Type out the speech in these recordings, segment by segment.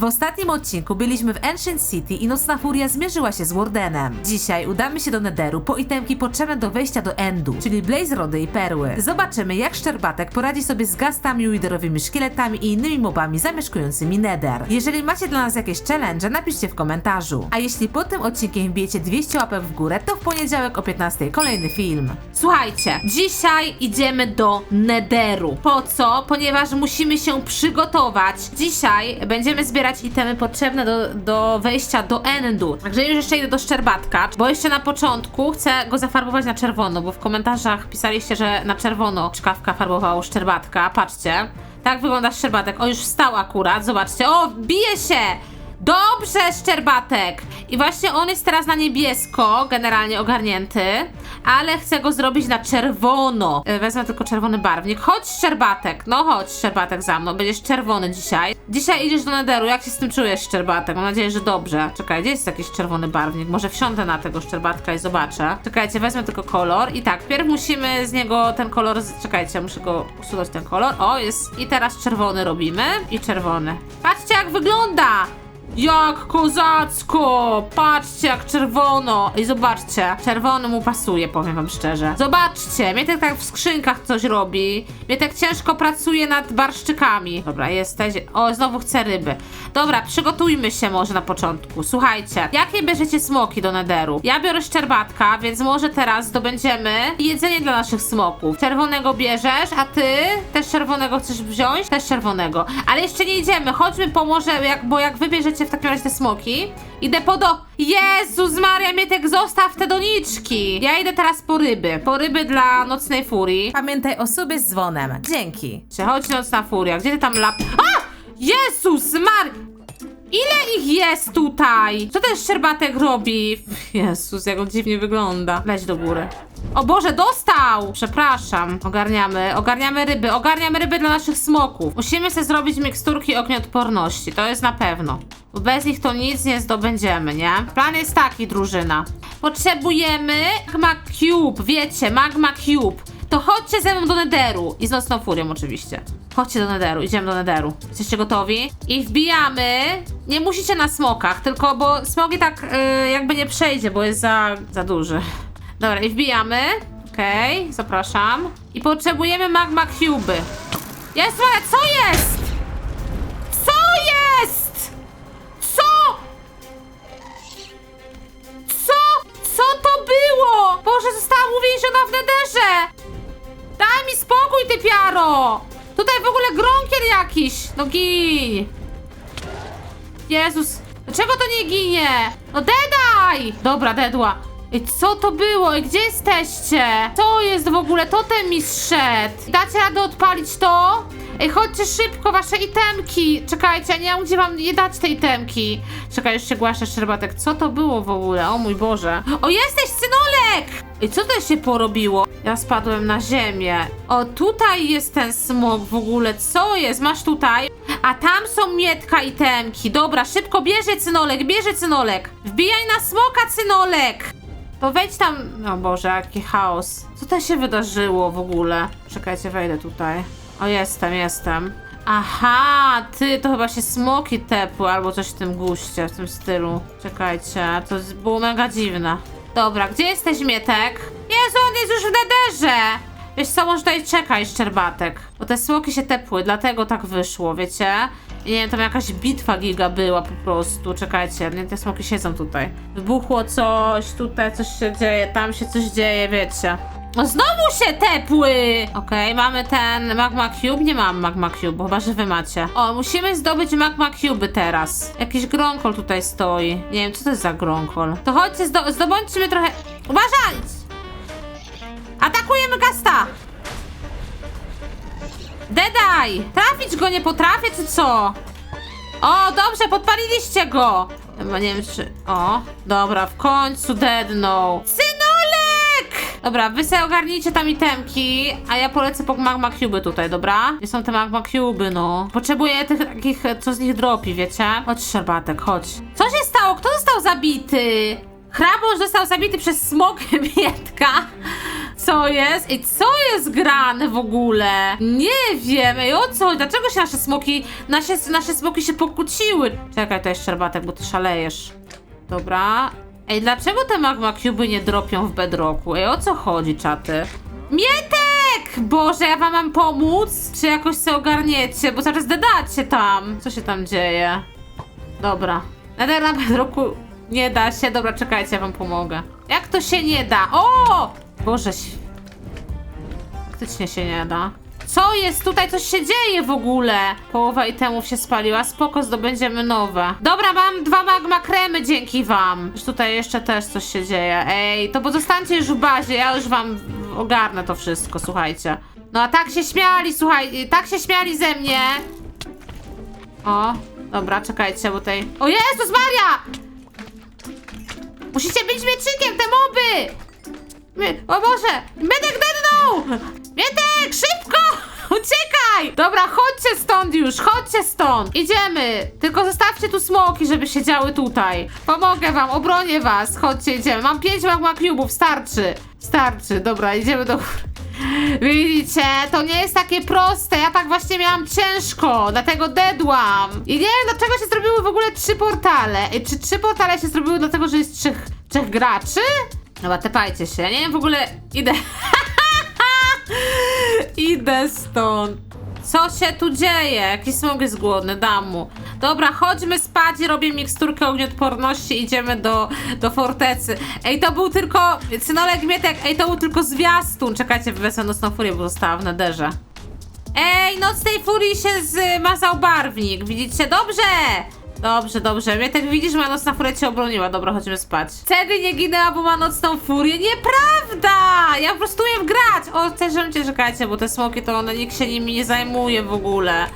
W ostatnim odcinku byliśmy w Ancient City i Nocna Furia zmierzyła się z Wardenem. Dzisiaj udamy się do Netheru po itemki potrzebne do wejścia do Endu, czyli Blaze Rody i Perły. Zobaczymy jak Szczerbatek poradzi sobie z gastami, widerowymi szkieletami i innymi mobami zamieszkującymi Nether. Jeżeli macie dla nas jakieś challenge, napiszcie w komentarzu. A jeśli pod tym odcinkiem wbijecie 200 łapek w górę, to w poniedziałek o 15 kolejny film. Słuchajcie, dzisiaj idziemy do Netheru. Po co? Ponieważ musimy się przygotować. Dzisiaj będziemy zbierać itemy potrzebne do, do wejścia do Endu. Także już jeszcze idę do Szczerbatka, bo jeszcze na początku chcę go zafarbować na czerwono, bo w komentarzach pisaliście, że na czerwono czkawka farbowało Szczerbatka. Patrzcie. Tak wygląda Szczerbatek. O, już wstał akurat, zobaczcie. O, bije się! Dobrze, Szczerbatek! I właśnie on jest teraz na niebiesko, generalnie ogarnięty, ale chcę go zrobić na czerwono. E, Wezmę tylko czerwony barwnik. Chodź, Szczerbatek! No chodź, Szczerbatek, za mną. Będziesz czerwony dzisiaj. Dzisiaj idziesz do Nederu. Jak się z tym czujesz, Szczerbatek? Mam nadzieję, że dobrze. Czekaj, gdzie jest jakiś czerwony barwnik? Może wsiądę na tego Szczerbatka i zobaczę. Czekajcie, wezmę tylko kolor. I tak, pierw musimy z niego ten kolor... Czekajcie, muszę go usunąć ten kolor. O, jest. I teraz czerwony robimy. I czerwony. Patrzcie, jak wygląda! Jak kozacko! Patrzcie, jak czerwono! I zobaczcie, czerwony mu pasuje, powiem wam szczerze. Zobaczcie, Mietek tak w skrzynkach coś robi. Mietek ciężko pracuje nad barszczykami. Dobra, jesteś. O, znowu chcę ryby. Dobra, przygotujmy się może na początku. Słuchajcie, jakie bierzecie smoki do nederu? Ja biorę szczerbatka, więc może teraz zdobędziemy jedzenie dla naszych smoków. Czerwonego bierzesz, a ty też czerwonego chcesz wziąć? Też czerwonego. Ale jeszcze nie idziemy, chodźmy po może, jak, bo jak wybierzecie w takim razie te smoki, idę po do... Jezus Maria, Mietek, zostaw te doniczki! Ja idę teraz po ryby. Po ryby dla Nocnej Furii. Pamiętaj o sobie z dzwonem. Dzięki. Chodź Nocna Furia, gdzie ty tam lap... A! Jezus Mar... Ile ich jest tutaj? Co ten szczerbatek robi? Jezus, jak on dziwnie wygląda. Leć do góry. O Boże, dostał! Przepraszam. Ogarniamy, ogarniamy ryby, ogarniamy ryby dla naszych smoków. Musimy sobie zrobić miksturki ognioodporności, to jest na pewno. Bo bez nich to nic nie zdobędziemy, nie? Plan jest taki, drużyna. Potrzebujemy Magma Cube, wiecie, Magma Cube. To chodźcie ze mną do Netheru. I z Nocną Furią oczywiście. Chodźcie do Netheru, idziemy do Netheru. Jesteście gotowi? I wbijamy. Nie musicie na smokach, tylko bo smogi tak y, jakby nie przejdzie, bo jest za, za duży. Dobra, i wbijamy. Okej, zapraszam. I potrzebujemy magma cube. Jest, co jest? Było? Boże, zostałam uwięziona w nederze! Daj mi spokój, ty piaro! Tutaj w ogóle gronkier jakiś! No gin! Jezus, dlaczego to nie ginie? No dedaj! Dobra, dedła. I co to było? I gdzie jesteście? Co jest w ogóle? Totem mi zszedł. Dacie radę odpalić to? Ej, chodźcie szybko, wasze itemki! Czekajcie, ja nie mam gdzie wam nie dać tej itemki. Czekaj, już się głaszczę, Szczerbatek. Co to było w ogóle? O mój Boże. O, jesteś, synolek! I co to się porobiło? Ja spadłem na ziemię. O, tutaj jest ten smok w ogóle. Co jest? Masz tutaj? A tam są mietka i temki. Dobra, szybko bierze cynolek, bierze cynolek. Wbijaj na smoka, cynolek! To wejdź tam. O Boże, jaki chaos. Co to się wydarzyło w ogóle? Czekajcie, wejdę tutaj. O, jestem, jestem. Aha, ty, to chyba się smoki tepły albo coś w tym guście, w tym stylu. Czekajcie, to było mega dziwne. Dobra, gdzie jesteś, Mietek? Jezu, on jest już w nederze! Wiesz co, może tutaj czekaj, Szczerbatek. Bo te smoki się tepły, dlatego tak wyszło, wiecie? Nie wiem, tam jakaś bitwa giga była po prostu. Czekajcie, nie, te smoki siedzą tutaj. Wybuchło coś, tutaj coś się dzieje, tam się coś dzieje, wiecie. O, znowu się tepły! Okej, mamy ten magma cube. Nie mam magma cube, chyba, że wy macie. O, musimy zdobyć magma cube teraz. Jakiś gronkol tutaj stoi. Nie wiem, co to jest za gronkol. To chodźcie, zdo zdobądźmy trochę... Uważaj! Atakujemy gasta! Dedaj! Trafić go nie potrafię, czy co? O, dobrze, podpaliliście go! Chyba nie wiem, czy... O, dobra, w końcu dednął. Synolek! Dobra, wy sobie ogarnijcie tam itemki, a ja polecę po magma cube tutaj, dobra? Gdzie są te magma cube, no? Potrzebuję tych takich, co z nich dropi, wiecie? Chodź, Szerbatek, chodź. Co się stało? Kto został zabity? Hrabosz został zabity przez smok Mietka. Co jest? Ej, co jest grane w ogóle? Nie wiem, ej, o co? Dlaczego się nasze smoki, nasze, nasze smoki się pokłóciły? Czekaj, to jest szczerbatek, bo ty szalejesz. Dobra. Ej, dlaczego te magma cuby nie dropią w bedrocku? Ej, o co chodzi, czaty? Mietek! Boże, ja wam mam pomóc? Czy jakoś się ogarniecie? Bo zaraz dedacie tam. Co się tam dzieje? Dobra. Na na bedrocku nie da się. Dobra, czekajcie, ja wam pomogę. Jak to się nie da? O! Boże, faktycznie się nie da. Co jest tutaj? Coś się dzieje w ogóle? Połowa itemów się spaliła. Spoko, zdobędziemy nowe. Dobra, mam dwa magma kremy dzięki wam. Już tutaj jeszcze też coś się dzieje. Ej, to pozostańcie już w bazie. Ja już wam ogarnę to wszystko, słuchajcie. No a tak się śmiali, słuchaj, tak się śmiali ze mnie. O, dobra, czekajcie, bo tutaj... O Jezus Maria! Musicie być mieczykiem, te moby! My, o Boże! Medek dednął! Mietek, szybko! Uciekaj! Dobra, chodźcie stąd już, chodźcie stąd! Idziemy! Tylko zostawcie tu smoki, żeby siedziały tutaj. Pomogę wam, obronię was. Chodźcie, idziemy. Mam pięć magma cubów, starczy. Starczy, dobra, idziemy do góry. Widzicie, to nie jest takie proste. Ja tak właśnie miałam ciężko, dlatego dedłam. I nie wiem, dlaczego się zrobiły w ogóle trzy portale. Ej, Czy trzy portale się zrobiły dlatego, że jest trzech, trzech graczy? Dobra, tepajcie się. Nie wiem, w ogóle idę. idę stąd. Co się tu dzieje? Jakiś smog jest głodny, dam mu. Dobra, chodźmy spać, robię miksturkę ognioodporności, idziemy do, do fortecy. Ej, to był tylko, Cynolek Mietek, ej, to był tylko zwiastun. Czekajcie, wezmę nocną furię, bo została w nederze. Ej, nocnej furii się zmazał barwnik, widzicie? Dobrze! Dobrze, dobrze. Mietek, widzisz, moja nocna furia cię obroniła. Dobra, chodźmy spać. Cedy nie ginęła, bo ma nocną furię. Nieprawda! Ja po prostu umiem grać! O, też cię czekajcie, bo te smoki to one, nikt się nimi nie zajmuje w ogóle.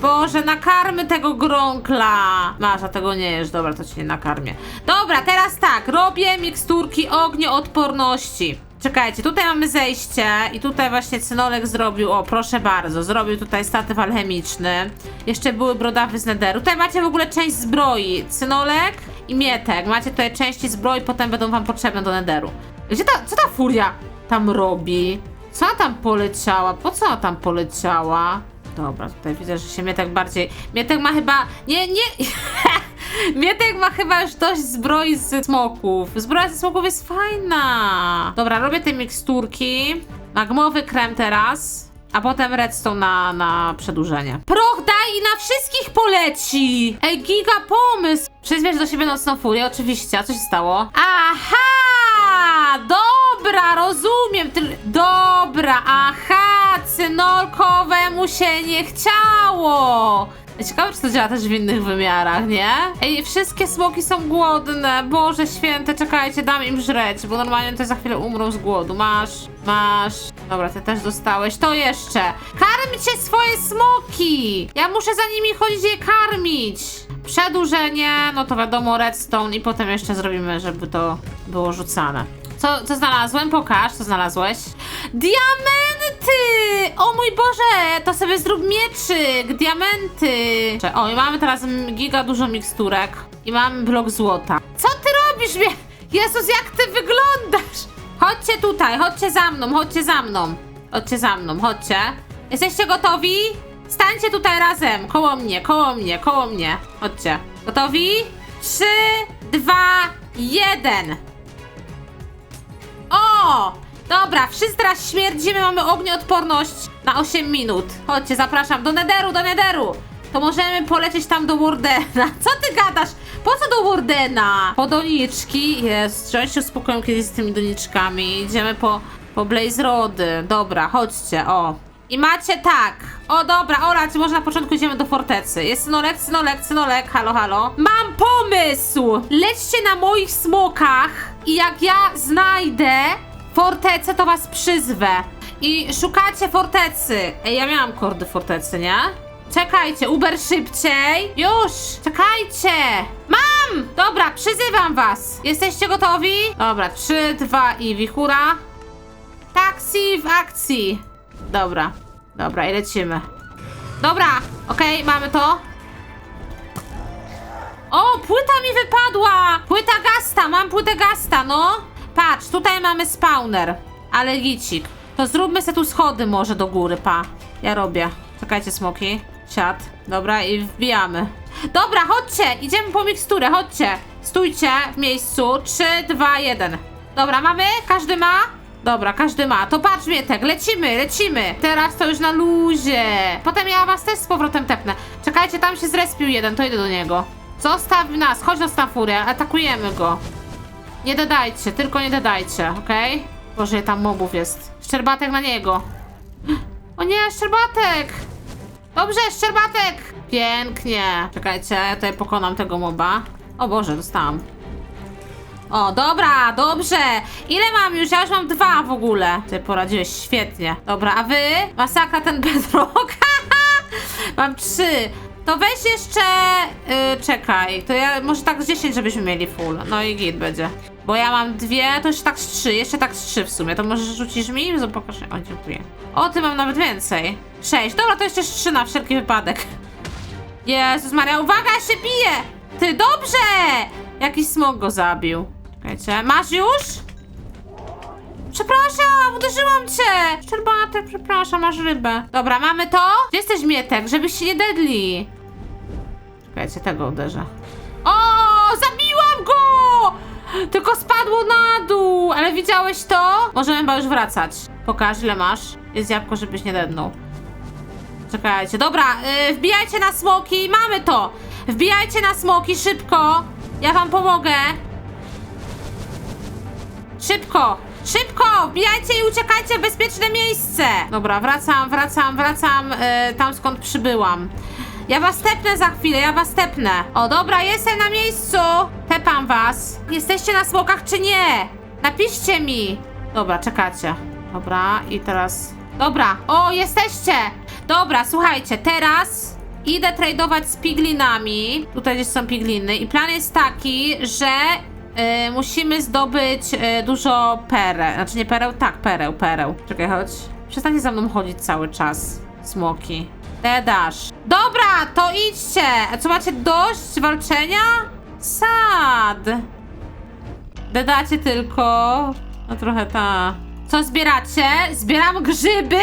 Boże, nakarmy tego grąkla. Masz, a tego nie jesz. Dobra, to ci nie nakarmię. Dobra, teraz tak. Robię miksturki ognioodporności. Czekajcie, tutaj mamy zejście i tutaj właśnie Cynolek zrobił, o proszę bardzo, zrobił tutaj statyw alchemiczny. Jeszcze były brodawy z nederu. Tutaj macie w ogóle część zbroi. Cynolek i Mietek. Macie tutaj części zbroi, potem będą wam potrzebne do nederu. Gdzie ta, co ta furia tam robi? Co ona tam poleciała? Po co ona tam poleciała? Dobra, tutaj widzę, że się Mietek bardziej... Mietek ma chyba... Nie, nie... Mietek ma chyba już dość zbroi z smoków. Zbroja ze smoków jest fajna. Dobra, robię te miksturki. Magmowy krem teraz. A potem redstone na, na przedłużenie. Proch daj i na wszystkich poleci! Ej, giga pomysł! Przyzwiesz do siebie nocną furię, oczywiście. A co się stało? Aha! Dobra, rozumiem. Ty... Dobra, aha! Cynolkowemu się nie chciało! Ciekawe, czy to działa też w innych wymiarach, nie? Ej, wszystkie smoki są głodne. Boże święte, czekajcie, dam im żreć, bo normalnie to za chwilę umrą z głodu. Masz, masz. Dobra, ty też dostałeś. To jeszcze. Karmcie swoje smoki! Ja muszę za nimi chodzić je karmić. Przedłużenie, no to wiadomo, redstone i potem jeszcze zrobimy, żeby to było rzucane. Co, co znalazłem? Pokaż, co znalazłeś. Diamenty! O mój Boże, to sobie zrób mieczyk, diamenty. O, i mamy teraz giga dużo miksturek i mamy blok złota. Co ty robisz? Mnie? Jezus, jak ty wyglądasz? Chodźcie tutaj, chodźcie za mną, chodźcie za mną. Chodźcie za mną, chodźcie. Jesteście gotowi? Stańcie tutaj razem, koło mnie, koło mnie, koło mnie. Chodźcie. Gotowi? Trzy, dwa, jeden. O! Dobra, wszyscy teraz śmierdzimy, mamy ognioodporność na 8 minut. Chodźcie, zapraszam do Nederu, do Nederu. To możemy polecieć tam do Wardena. Co ty gadasz? Po co do Wardena? Po doniczki. Jest, trzeba się uspokoją kiedyś z tymi doniczkami. Idziemy po, po Blaze Rody. Dobra, chodźcie, o. I macie tak. O dobra, czy może na początku idziemy do fortecy? Jest synolek, synolek, synolek, halo, halo. Mam pomysł! Lećcie na moich smokach i jak ja znajdę fortecę, to was przyzwę. I szukacie fortecy. Ej, ja miałam kordy fortecy, nie? Czekajcie, Uber szybciej. Już, czekajcie. Mam! Dobra, przyzywam was. Jesteście gotowi? Dobra, 3, 2 i wichura. Taksi w akcji. Dobra, dobra i lecimy. Dobra, okej, mamy to. O, płyta mi wypadła! Płyta gasta, mam płytę gasta, no. Patrz, tutaj mamy spawner. ale gicik. To zróbmy se tu schody może do góry, pa. Ja robię. Czekajcie, smoki. Siad. Dobra, i wbijamy. Dobra, chodźcie! Idziemy po miksturę, chodźcie! Stójcie w miejscu. 3, 2, 1. Dobra, mamy? Każdy ma? Dobra, każdy ma. To patrz, Mietek, lecimy, lecimy. Teraz to już na luzie. Potem ja was też z powrotem tepnę. Czekajcie, tam się zrespił jeden, to idę do niego. Zostaw nas, chodź na furię, atakujemy go. Nie dodajcie, tylko nie dodajcie, okej? Boże, ile tam mobów jest. Szczerbatek na niego. O nie, szczerbatek! Dobrze, szczerbatek! Pięknie. Czekajcie, ja tutaj pokonam tego moba. O Boże, dostałam. O, dobra, dobrze. Ile mam już? Ja już mam dwa w ogóle. Ty poradziłeś świetnie. Dobra, a wy? Masakra ten bedrock. mam trzy. To weź jeszcze... Yy, czekaj, to ja może tak z 10, żebyśmy mieli full. No i git będzie. Bo ja mam dwie, to jeszcze tak z trzy. Jeszcze tak z trzy w sumie. To może rzucisz mi? Pokaż. O, dziękuję. O, ty mam nawet więcej. Sześć. Dobra, to jeszcze trzy na wszelki wypadek. Jezus Maria, uwaga, się bije! Ty, dobrze! Jakiś smok go zabił. Czekajcie, masz już? Przepraszam, uderzyłam cię! Szczerbatek, przepraszam, masz rybę. Dobra, mamy to? Gdzie jesteś, Mietek? Żebyś się nie dedli. Czekajcie, tego uderzę. O, zabiłam go! Tylko spadło na dół, ale widziałeś to? Możemy chyba już wracać. Pokaż, ile masz. Jest jabłko, żebyś nie dednął. Czekajcie, dobra, yy, wbijajcie na smoki, mamy to! Wbijajcie na smoki, szybko! Ja wam pomogę! Szybko! Szybko! Wbijajcie i uciekajcie w bezpieczne miejsce! Dobra, wracam, wracam, wracam yy, tam skąd przybyłam. Ja was tepnę za chwilę, ja was tepnę. O, dobra, jestem na miejscu! Tepam was. Jesteście na smokach czy nie? Napiszcie mi! Dobra, czekacie. Dobra, i teraz... Dobra, o, jesteście! Dobra, słuchajcie, teraz idę tradować z piglinami. Tutaj gdzieś są pigliny i plan jest taki, że y, musimy zdobyć y, dużo pereł. Znaczy nie pereł, tak, pereł, pereł. Czekaj, chodź. Przestańcie za mną chodzić cały czas, smoki. Dedasz. Dobra, to idźcie! Co macie dość walczenia? Sad. Dedacie tylko. No trochę ta. Co zbieracie? Zbieram grzyby?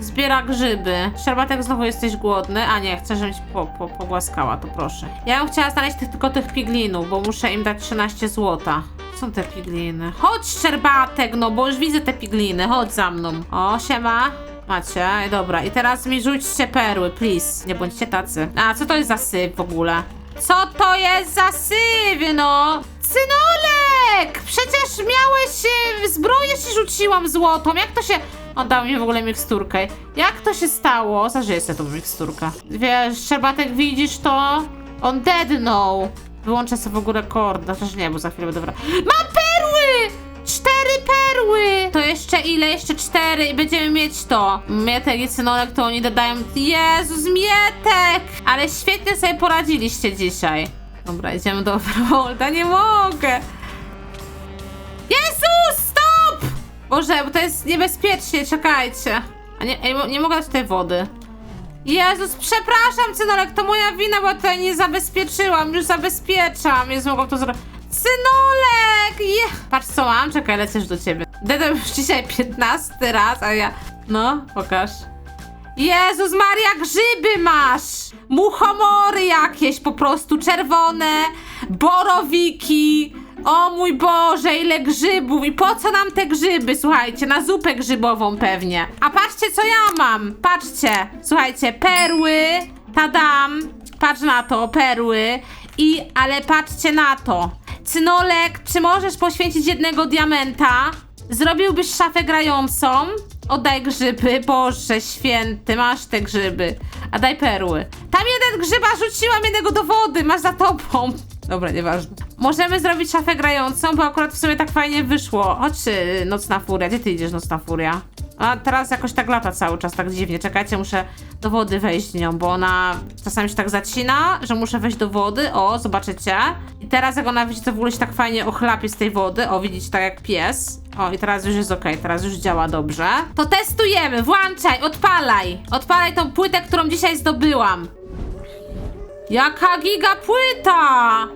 Zbiera grzyby. Szczerbatek, znowu jesteś głodny? A nie, chcę, żebyś po, po, pogłaskała, to proszę. Ja bym chciała znaleźć tych, tylko tych piglinów, bo muszę im dać 13 złota. Są te pigliny. Chodź, Szczerbatek, no bo już widzę te pigliny. Chodź za mną. O, siema. Macie, dobra. I teraz mi rzućcie perły, please. Nie bądźcie tacy. A, co to jest za syf w ogóle? Co to jest za syf, no? Synolek! Przecież miałeś e, zbroję ci rzuciłam złotą. Jak to się... On dał mi w ogóle miksturkę. Jak to się stało? Zażyję sobie tą miksturkę. Wiesz, Szczerbatek, widzisz to? On deadnął. Wyłączę sobie w ogóle kord. Chociaż nie, bo za chwilę będę. Mam perły! Cztery perły! To jeszcze ile? Jeszcze cztery i będziemy mieć to. Mietek i Synolek to oni dodają... Jezus, Mietek! Ale świetnie sobie poradziliście dzisiaj. Dobra, idziemy do Overholda. Nie mogę! Jezus! Boże, bo to jest niebezpiecznie, czekajcie. A nie, nie mogę dać tej wody. Jezus, przepraszam, Cynolek, to moja wina, bo tutaj nie zabezpieczyłam, już zabezpieczam. Jezu, mogłam to zrobić. Cynolek! Je... Patrz, co mam, czekaj, lecę do ciebie. Dedem już dzisiaj 15 raz, a ja... No, pokaż. Jezus Maria, grzyby masz! Muchomory jakieś po prostu, czerwone, borowiki. O mój Boże, ile grzybów! I po co nam te grzyby? Słuchajcie, na zupę grzybową pewnie. A patrzcie, co ja mam! Patrzcie, słuchajcie, perły, tadam, patrz na to, perły. I, ale patrzcie na to. Cynolek, czy możesz poświęcić jednego diamenta? Zrobiłbyś szafę grającą? Oddaj grzyby, Boże święty, masz te grzyby. A daj perły. Tam jeden grzyba rzuciłam jednego do wody, masz za tobą. Dobra, nieważne. Możemy zrobić szafę grającą, bo akurat w sumie tak fajnie wyszło. Chodź, y, nocna furia. Gdzie ty idziesz, nocna furia? A teraz jakoś tak lata cały czas, tak dziwnie. Czekajcie, muszę do wody wejść nią, bo ona czasami się tak zacina, że muszę wejść do wody. O, zobaczycie. I teraz jak ona widzi, to w ogóle się tak fajnie ochlapie z tej wody. O, widzicie, tak jak pies. O, i teraz już jest ok, teraz już działa dobrze. To testujemy, włączaj, odpalaj. Odpalaj tą płytę, którą dzisiaj zdobyłam. Jaka giga płyta!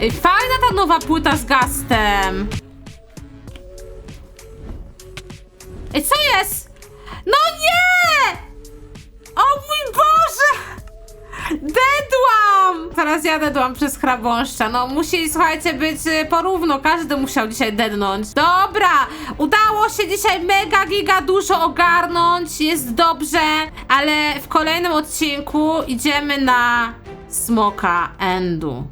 Ej, fajna ta nowa płyta z gastem. Ej, co jest? No nie! O mój Boże! Dedu Teraz ja dedłam przez chrabąszcza. No musi, słuchajcie, być y, porówno. Każdy musiał dzisiaj dednąć. Dobra! Udało się dzisiaj mega giga dużo ogarnąć. Jest dobrze. Ale w kolejnym odcinku idziemy na smoka endu.